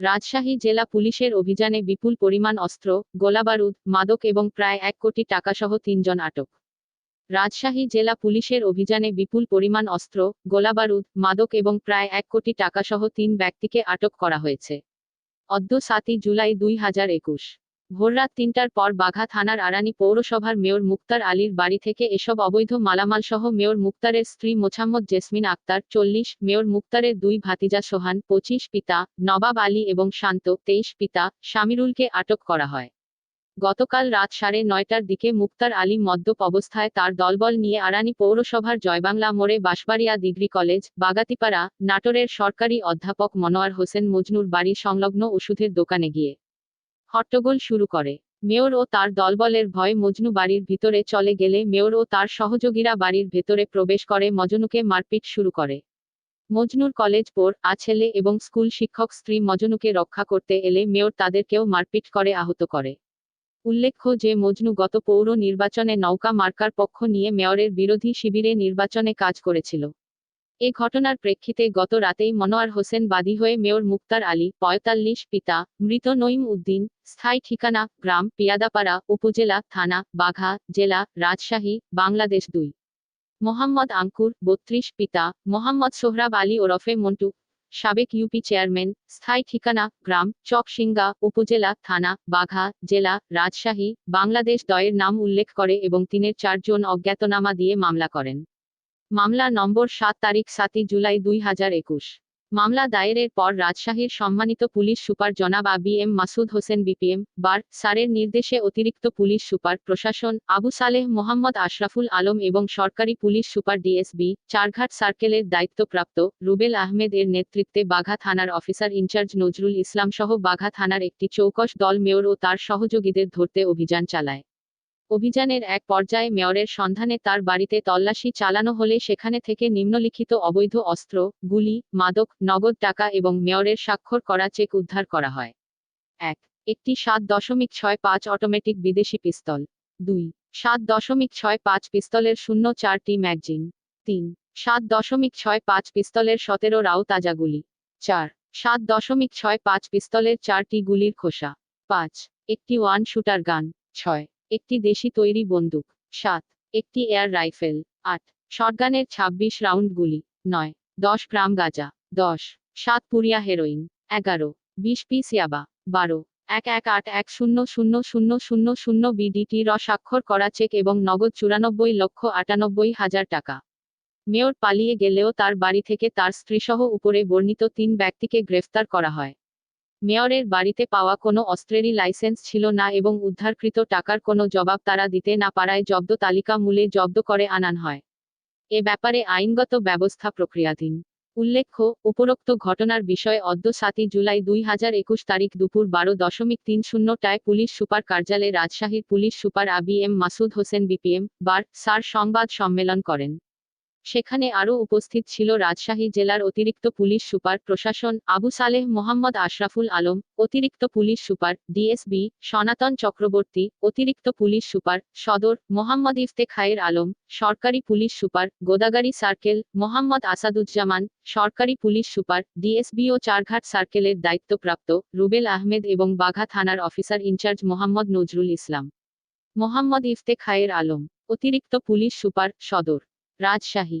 রাজশাহী জেলা পুলিশের অভিযানে বিপুল পরিমাণ অস্ত্র, গোলাবারুদ, মাদক এবং প্রায় এক কোটি টাকাসহ তিনজন আটক। রাজশাহী জেলা পুলিশের অভিযানে বিপুল পরিমাণ অস্ত্র, গোলাবারুদ, মাদক এবং প্রায় এক কোটি টাকাসহ তিন ব্যক্তিকে আটক করা হয়েছে। অদ্য সাতই জুলাই দুই হাজার একুশ। ভোররাত তিনটার পর বাঘা থানার আরানি পৌরসভার মেয়র মুক্তার আলীর বাড়ি থেকে এসব অবৈধ মালামাল সহ মেয়র মুক্তারের স্ত্রী মোছাম্মদ জেসমিন আক্তার, চল্লিশ, মেয়র মুক্তারের দুই ভাতিজা সোহান, পঁচিশ পিতা, নবাব আলী এবং শান্ত, তেইশ পিতা শামিরুলকে আটক করা হয়। গতকাল রাত সাড়ে নয়টার দিকে মুক্তার আলী মদ্যপ অবস্থায় তার দলবল নিয়ে আরানি পৌরসভার জয়বাংলা মোড়ে বাঁশবাড়িয়া ডিগ্রি কলেজ, বাগাতিপাড়া, নাটোরের সরকারি অধ্যাপক মনোয়ার হোসেন মজনুর বাড়ি সংলগ্ন ওষুধের দোকানে গিয়ে হট্টগোল শুরু করে। মেয়র ও তার দলবলের ভয়ে মজনু বাড়ির ভিতরে চলে গেলে মেয়র ও তার সহযোগীরা বাড়ির ভেতরে প্রবেশ করে মজনুকে মারপিট শুরু করে। মজনুর কলেজ পড় আ ছেলে এবং স্কুল শিক্ষক স্ত্রী মজনুকে রক্ষা করতে এলে মেয়র তাদেরকেও মারপিট করে আহত করে। উল্লেখ্য যে মজনু গত পৌর নির্বাচনে নৌকা মার্কার পক্ষ নিয়ে মেয়রের বিরোধী শিবিরে নির্বাচনে কাজ করেছিল। এ ঘটনার প্রেক্ষিতে গত রাতেই মনোয়ার হোসেন বাদী হয়ে মেয়র মুক্তার আলী, পঁয়তাল্লিশ পিতা, মৃত নঈম উদ্দিন, স্থায়ী ঠিকানা, গ্রাম পিয়াদাপাড়া, উপজেলা, থানা, বাঘা, জেলা, রাজশাহী, বাংলাদেশ দুই। মোহাম্মদ আঙ্কুর, বত্রিশ পিতা, মোহাম্মদ সোহরাব আলী ওরফে মন্টু, সাবেক ইউপি চেয়ারম্যান, স্থায়ী ঠিকানা, গ্রাম চকসিঙ্গা উপজেলা, থানা, বাঘা, জেলা, রাজশাহী, বাংলাদেশ দয়ের নাম উল্লেখ করে এবং তিনের চারজন অজ্ঞাতনামা দিয়ে মামলা করেন। মামলা নম্বর সাত তারিখ সাতই জুলাই দুই হাজার একুশ। মামলা দায়েরের পর রাজশাহীর সম্মানিত পুলিশ সুপার জনাব A B M Masud Hossain BPM bar সারের নির্দেশে অতিরিক্ত পুলিশ সুপার প্রশাসন, আবু সালেহ মোহাম্মদ আশরাফুল আলম এবং সরকারি পুলিশ সুপার ডিএসবি চারঘাট সার্কেলের দায়িত্বপ্রাপ্ত রুবেল আহমেদ এর নেতৃত্বে বাঘা থানার অফিসার ইনচার্জ নজরুল ইসলাম সহ বাঘা থানার একটি চৌকশ দল মেয়র ও তার সহযোগীদের ধরতে অভিযান চালায়। অভিযানের এক পর্যায়ে মেয়রের সন্ধানে তার বাড়িতে তল্লাশি চালানো হলে সেখানে থেকে নিম্নলিখিত অবৈধ অস্ত্র, গুলি, মাদক, নগদ টাকা এবং মেয়রের স্বাক্ষর করা চেক উদ্ধার করা হয়। এক, একটি সাত দশমিক ছয় পাঁচ অটোমেটিক বিদেশি পিস্তল। দুই, সাত দশমিক ছয় পাঁচ পিস্তলের শূন্য চারটি ম্যাগজিন। তিন, সাত দশমিক ছয় পাঁচ পিস্তলের সতেরো রাও তাজা গুলি। চার, সাত দশমিক ছয় পাঁচ পিস্তলের চারটি গুলির খোসা। পাঁচ, একটি ওয়ান শুটার গান। ছয় একটি দেশি তৈরি বন্দুক, সাত, একটি এয়ার রাইফেল, আট, শটগানের ছাব্বিশ রাউন্ড গুলি, নয়, দশ গ্রাম গাঁজা, দশ, সাত পুরিয়া হেরোইন, এগারো, বিশ পিস ইয়াবা, বারো, এক এক আট এক শূন্য শূন্য শূন্য শূন্য শূন্য বিডিটি র স্বাক্ষর করা চেক এবং নগদ চুরানব্বই লক্ষ আটানব্বই হাজার টাকা। মেয়র পালিয়ে গেলেও তার বাড়ি থেকে তার স্ত্রীসহ উপরে বর্ণিত তিন ব্যক্তিকে গ্রেফতার করা হয়। মেয়রের বাড়িতে পাওয়া কোনো অস্ত্রেরই লাইসেন্স ছিল না এবং উদ্ধারকৃত টাকার কোনো জবাব তারা দিতে না পারায় জব্দ তালিকা মূলে জব্দ করে আনান হয়। এ ব্যাপারে আইনগত ব্যবস্থা প্রক্রিয়াধীন। উল্লেখ্য, উপরোক্ত ঘটনার বিষয়ে অদ্য সাতই জুলাই দুই হাজার একুশ তারিখ দুপুর বারো দশমিক তিন শূন্যটায় পুলিশ সুপার কার্যালয়ে রাজশাহীর police super A B M Masud Hossain BPM, bar sir সংবাদ সম্মেলন করেন। সেখানে আরও উপস্থিত ছিল রাজশাহী জেলার অতিরিক্ত পুলিশ সুপার প্রশাসন আবু সালেহ মোহাম্মদ আশরাফুল আলম, অতিরিক্ত পুলিশ সুপার ডিএসবি সনাতন চক্রবর্তী, অতিরিক্ত পুলিশ সুপার সদর মোহাম্মদ ইফতেখায়ের আলম, সরকারি police super Godagari circle Mohammad Asaduzzaman, সরকারি পুলিশ সুপার ডিএসবি ও চারঘাট সার্কেলের দায়িত্বপ্রাপ্ত রুবেল আহমেদ এবং বাঘা থানার officer in charge Mohammad Nazrul Islam. Mohammad Iftekhar Alam, অতিরিক্ত পুলিশ সুপার সদর রাজশাহী